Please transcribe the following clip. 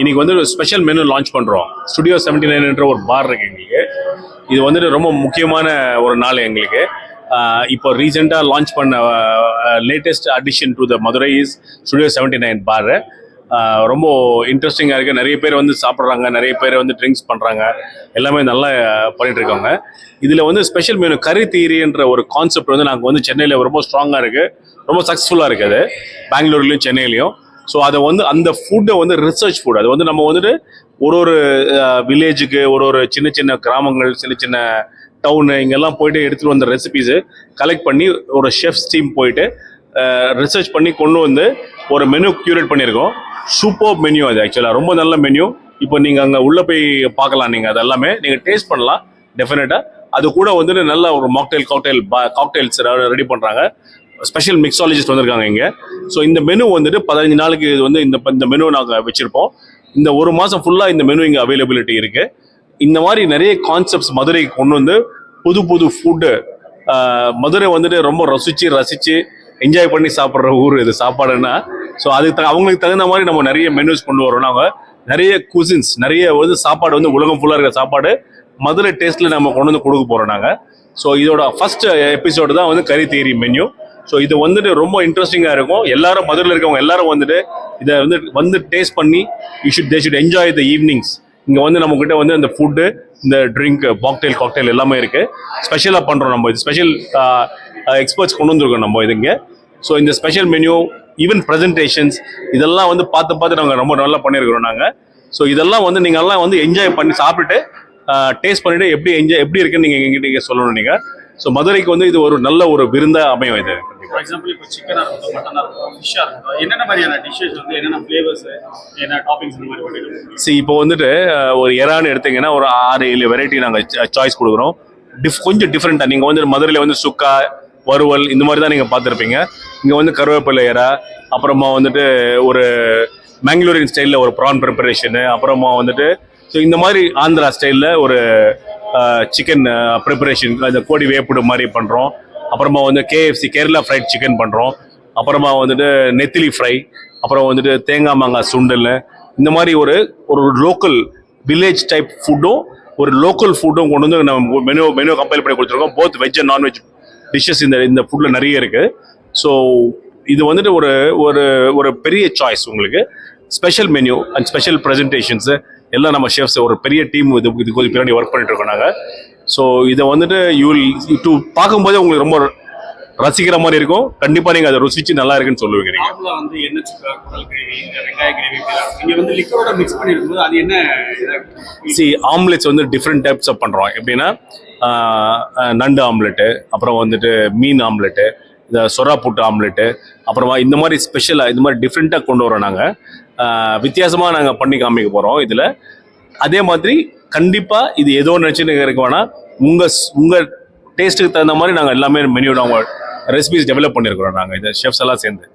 இன்னைக்கு வந்து ஒரு ஸ்பெஷல் மெனு லான்ச் பண்ணுறோம் ஸ்டுடியோ செவன்டி நைன்ன்ற ஒரு பார் இருக்கு எங்களுக்கு. இது வந்துட்டு ரொம்ப முக்கியமான ஒரு நாள் எங்களுக்கு. இப்போ ரீசெண்டாக லான்ச் பண்ண latest addition to the Madurai is studio seventy nine bar ரொம்ப இன்ட்ரெஸ்டிங்காக இருக்குது நிறைய பேர் வந்து சாப்பிட்றாங்க நிறைய பேர் வந்து ட்ரிங்க்ஸ் பண்ணுறாங்க எல்லாமே நல்லா பண்ணிட்டு இருக்காங்க. இதில் வந்து ஸ்பெஷல் மெனு கறி தீரின்ற ஒரு கான்செப்ட் வந்து நாங்கள் வந்து சென்னையில் ரொம்ப ஸ்ட்ராங்காக இருக்குது ரொம்ப சக்ஸஸ்ஃபுல்லாக இருக்குது பெங்களூர்லேயும் சென்னையிலையும். ஸோ அதை வந்து அந்த ஃபுட்டை வந்து ரிசர்ச் ஃபுட் அது வந்து நம்ம வந்துட்டு ஒரு ஒரு வில்லேஜுக்கு ஒரு ஒரு சின்ன சின்ன கிராமங்கள் சின்ன சின்ன டவுனு இங்கெல்லாம் போயிட்டு எடுத்துகிட்டு வந்த ரெசிபிஸு கலெக்ட் பண்ணி ஒரு ஷெஃப்ஸ் டீம் போயிட்டு ரிசர்ச் பண்ணி கொண்டு வந்து ஒரு மெனு க்யூரேட் பண்ணியிருக்கோம். சூப்பர் மெனு அது ஆக்சுவலாக ரொம்ப நல்ல மெனு இப்போ நீங்கள் அங்கே உள்ளே போய் பார்க்கலாம் நீங்கள் அது எல்லாமே நீங்கள் டேஸ்ட் பண்ணலாம். டெஃபினட்டாக அது கூட வந்துட்டு நல்ல ஒரு மாக்டெயில் காக்டெயில் காக்டெயில்ஸ் ரெடி பண்ணுறாங்க ஸ்பெஷல் மிக்ஸாலஜிஸ்ட் வந்திருக்காங்க இங்கே. ஸோ இந்த மெனு வந்துட்டு பதினஞ்சு நாளுக்கு இது வந்து இந்த இந்த மெனு நாங்கள் வச்சுருப்போம். இந்த ஒரு மாதம் ஃபுல்லாக இந்த மெனு இங்கே அவைலபிலிட்டி இருக்குது இந்த மாதிரி நிறைய கான்செப்ட்ஸ் மதுரைக்கு கொண்டு வந்து புது புது ஃபுட்டு மதுரை வந்துட்டு ரொம்ப ரசித்து ரசித்து என்ஜாய் பண்ணி சாப்பிட்ற ஊர் இது சாப்பாடுன்னா. ஸோ அதுக்கு த- அவங்களுக்கு தகுந்த மாதிரி நம்ம நிறைய மெனுஸ் கொண்டு வரோம் நாங்கள் நிறைய குசின்ஸ் நிறைய வந்து சாப்பாடு வந்து உலகம் ஃபுல்லாக இருக்கிற சாப்பாடு மதுரை டேஸ்ட்டில் நம்ம கொண்டு வந்து கொடுக்க போகிறோம் நாங்கள் ஸோ இதோட ஃபஸ்ட்டு எபிசோடு தான் வந்து கறி தேரி மெனு ஸோ இது வந்துட்டு ரொம்ப இன்ட்ரெஸ்டிங்காக இருக்கும். எல்லாரும் மதுரையில் இருக்கவங்க எல்லாரும் வந்துட்டு இதை வந்து வந்து டேஸ்ட் பண்ணி you should they should enjoy the evenings இங்கே வந்து நம்ம கிட்ட வந்து இந்த ஃபுட்டு இந்த ட்ரிங்க் பாக்டெயில் காக்டெயில் எல்லாமே இருக்குது ஸ்பெஷலாக பண்ணுறோம் நம்ம. இது ஸ்பெஷல் எக்ஸ்பர்ட்ஸ் கொண்டு வந்திருக்கோம் நம்ம இதுங்க ஸோ இந்த ஸ்பெஷல் மெனு ஈவன் ப்ரெசன்டேஷன்ஸ் இதெல்லாம் வந்து பார்த்து பார்த்து நாங்கள் ரொம்ப நல்லா பண்ணியிருக்கிறோம் நாங்கள் ஸோ இதெல்லாம் வந்து நீங்கள் எல்லாம் வந்து என்ஜாய் பண்ணி சாப்பிட்டுட்டு டேஸ்ட் பண்ணிட்டு எப்படி என்ஜாய் எப்படி இருக்குன்னு நீங்கள் எங்கிட்ட சொல்லணும் நீங்கள் ஸோ மதுரைக்கு வந்து இது ஒரு நல்ல ஒரு விருந்தாக அமையும் இது. ஃபார் எக்ஸாம்பிள் இப்போ சிக்கனாக இருக்கட்டும் மட்டனாக இருக்கட்டும் ஃபிஷ்ஷாக இருக்கட்டும் என்னென்ன மாதிரியான டிஷ்ஷஸ் வந்து என்னென்ன ஃப்ளேவர்ஸ் என்ன டாப்பிங்ஸ் இந்த மாதிரி பண்ணிடுவோம் சரி இப்போ வந்துட்டு ஒரு எறான்னு எடுத்தீங்கன்னா ஒரு ஆறு ஏழு வெரைட்டி நாங்கள் சாய்ஸ் கொடுக்குறோம். டிஃப் கொஞ்சம் டிஃப்ரெண்ட்டாக நீங்கள் வந்து மதுரையில் வந்து சுக்கா வறுவல் இந்த மாதிரி தான் நீங்கள் பார்த்துருப்பீங்க. இங்கே வந்து கருவேப்பிலை இறா அப்புறமா வந்துட்டு ஒரு மேங்களூரியன் ஸ்டைலில் ஒரு ப்ரான் ப்ரிப்பரேஷனு அப்புறமா வந்துட்டு ஸோ இந்த மாதிரி ஆந்திரா ஸ்டைலில் ஒரு சிக்கன் ப்ரிப்பரேஷன் அந்த கோடி வேப்புடு மாதிரி பண்ணுறோம் அப்புறமா வந்து கேஎஃப்சி கேரளா ஃப்ரைட் சிக்கன் பண்ணுறோம் அப்புறமா வந்துட்டு நெத்திலி ஃப்ரை அப்புறம் வந்துட்டு தேங்காய் மாங்காய் சுண்டல் இந்த மாதிரி ஒரு ஒரு லோக்கல் வில்லேஜ் டைப் ஃபுட்டும் ஒரு லோக்கல் ஃபுட்டும் கொண்டு வந்து நம்ம மெனு மெனு கம்பைல் பண்ணி கொடுத்துருக்கோம். Both veg and non veg dishes இந்த இந்த ஃபுட்டில் நிறைய இருக்குது ஸோ இது வந்துட்டு ஒரு ஒரு ஒரு பெரிய சாய்ஸ் உங்களுக்கு. Special menu and special presentations எல்லாம் நம்ம ஷெஃப்ஸ் ஒரு பெரிய டீம் இது இது கொஞ்சம் பின்னாடி ஒர்க் பண்ணிட்டு இருக்கோம் நாங்கள் ஸோ இதை வந்துட்டு யூ டு பார்க்கும்போதே உங்களுக்கு ரொம்ப ரசிக்கிற மாதிரி இருக்கும். கண்டிப்பாக நீங்கள் அதை ருசிச்சு நல்லா இருக்குன்னு சொல்லுவீங்க நார்மலாக வந்து எண்ணெய் சுக்கா குடல் கிரேவி இந்த வெங்காய கிரேவி இங்கே வந்து லிக்கரோட மிக்ஸ் பண்ணிருக்கும்போது அது என்ன சி ஆம்லெட்ஸ் வந்து டிஃப்ரெண்ட் டைப்ஸ் ஆஃப் பண்ணுறோம் எப்படின்னா நண்டு ஆம்லெட்டு அப்புறம் வந்துட்டு மீன் ஆம்லெட்டு இந்த சொரா புட்டு ஆம்லெட்டு அப்புறமா இந்த மாதிரி ஸ்பெஷலாக இந்த மாதிரி டிஃப்ரெண்ட்டாக கொண்டு வரோம் நாங்கள் வித்தியாசமாக நாங்கள் பண்ணி காமிக்க போகிறோம் இதில் அதே மாதிரி கண்டிப்பாக இது ஏதோ நினச்சின்னு இருக்க உங்கள் உங்கள் டேஸ்ட்டுக்கு தகுந்த மாதிரி நாங்கள் எல்லாமே மெனியோட அவங்க ரெசிபிஸ் டெவலப் பண்ணியிருக்கிறோம் நாங்கள் இந்த ஷெஃப்ஸ் எல்லாம் சேர்ந்து.